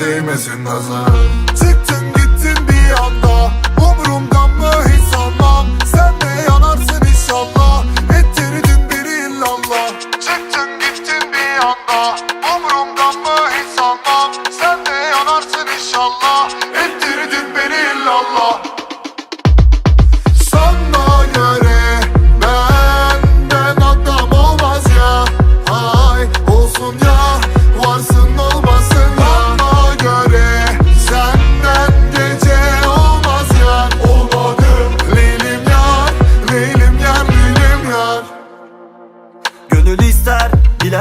değmesin nazar. Sık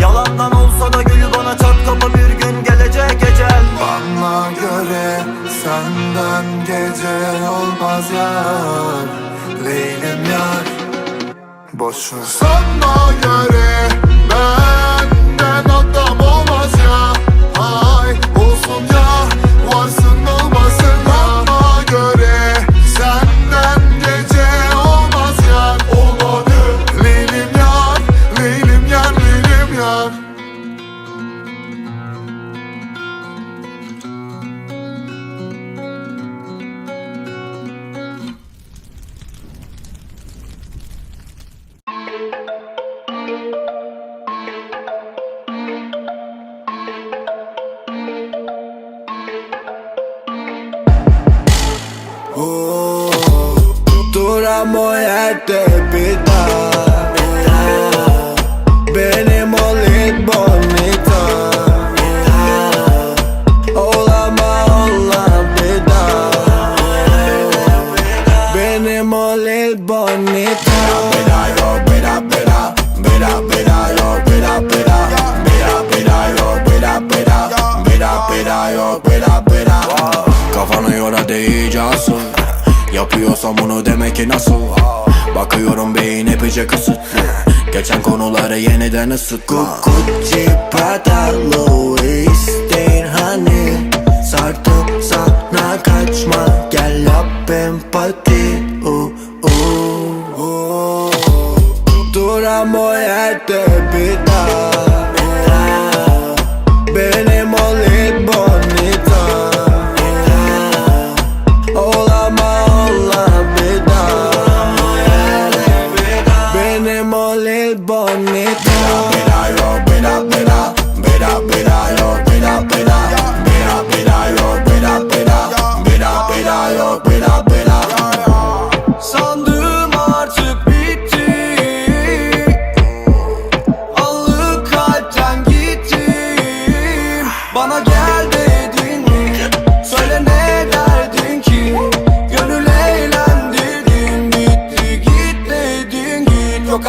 Yalandan olsa da gülü bana çat kapı bir gün gelecek ecel Bana göre senden gece olmaz yar Leylim yar. Boş ver Sana göre Duramo yerde bir daha Benim o lit bonita. Olama olan bir daha Benim o lit bonita. Beda yo beda beda Beda beda yo beda beda Beda beda yo beda beda Beda beda yo beda beda Kafanı yola değice asıl Yapıyorsam bunu demek ki nasıl? Bakıyorum beyin epeyce kısıtlı Geçen konuları yeniden ısıtma. Gucci, Prada, Louis değil hani? Sardım sana kaçma. Gel yap empati. Uh, uh. Duram o yerde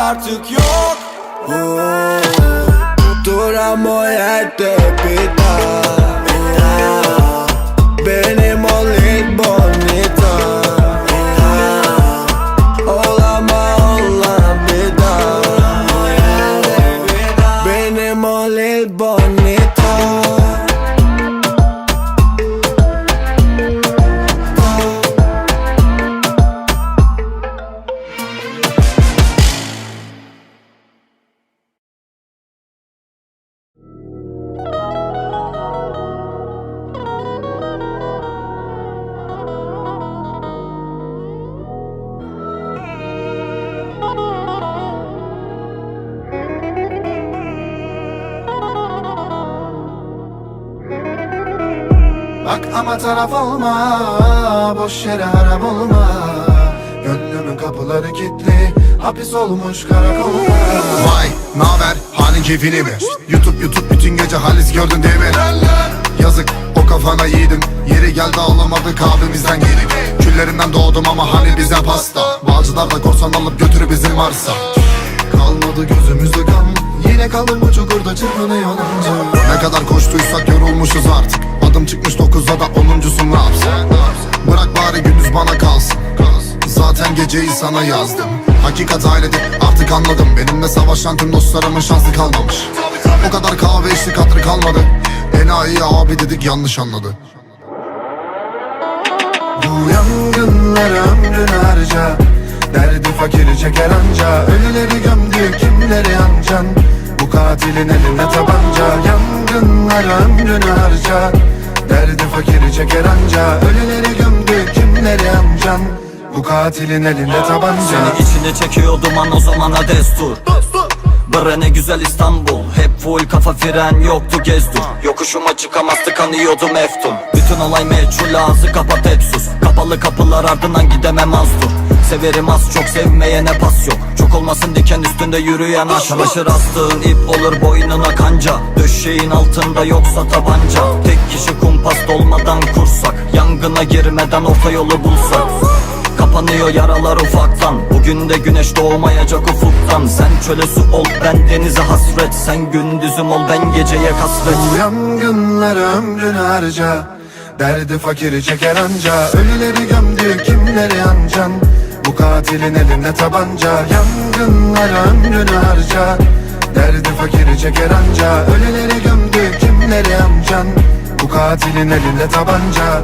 artık yok. Duram o yerde bir Bak ama taraf olma Boş yere harap olma. Gönlümün kapıları kilitli Hapis olmuş karakolda Vay naber halin keyfini mi? YouTube YouTube bütün gece halis gördün değil mi? Yazık o kafana yiğidim Yeri geldi ağlamadık abimizden giydik Küllerinden doğdum ama hani bize pasta. Bağcılar da korsan alıp götürü bizim varsa Kalmadı gözümüzde kan Yine kalın bu çukurda çırpınıyor. Ne kadar koştuysak yorulmuşuz artık Adım çıkmış dokuza da onuncusun ne yapsın? Bırak bari gündüz bana kalsın. Zaten geceyi sana yazdım. Hakikat ailedir artık anladım. Benimle savaşan tüm dostlarımın şansı kalmamış. O kadar kahve içtik hatırı kalmadı. Enayi abi dedik yanlış anladı. Bu yangınlar ömrünü harca. Derdi fakiri çeker anca. Ölüleri gömdü kimleri ancan? Bu katilin elinde tabanca. Yangınlar ömrünü harca Derdi fakiri çeker anca Ölüleri gömdü kimleri ancan Bu katilin elinde tabanca. Seni içine çekiyor duman o zamana destur. Bre ne güzel İstanbul Hep full kafa fren yoktu gezdur Yokuşuma çıkamazdı kanıyordum eftun Bütün olay meçhul ağzı kapat hep sus. Kapalı kapılar ardından gidemem az dur. Severim az çok sevmeyene pas yok. Çok olmasın diken üstünde yürüyen aş Çamaşır astığın ip olur boynuna kanca. Döşeğin altında yoksa tabanca. Tek kişi kumpas dolmadan kursak. Yangına girmeden orta yolu bulsak Kapanıyor yaralar ufaktan. Bugün de güneş doğmayacak ufuktan. Sen çöle su ol ben denize hasret. Sen gündüzüm ol ben geceye kasvet. Bu yangınlar ömrünü harca. Derdi fakiri çeker anca. Ölüleri gömdü kimleri ancan? Bu katilin elinde tabanca. Yangınlar ömrünü harca. Derdi fakiri çeker anca. Ölüleri gömdü kimleri ancan? Bu katilin elinde tabanca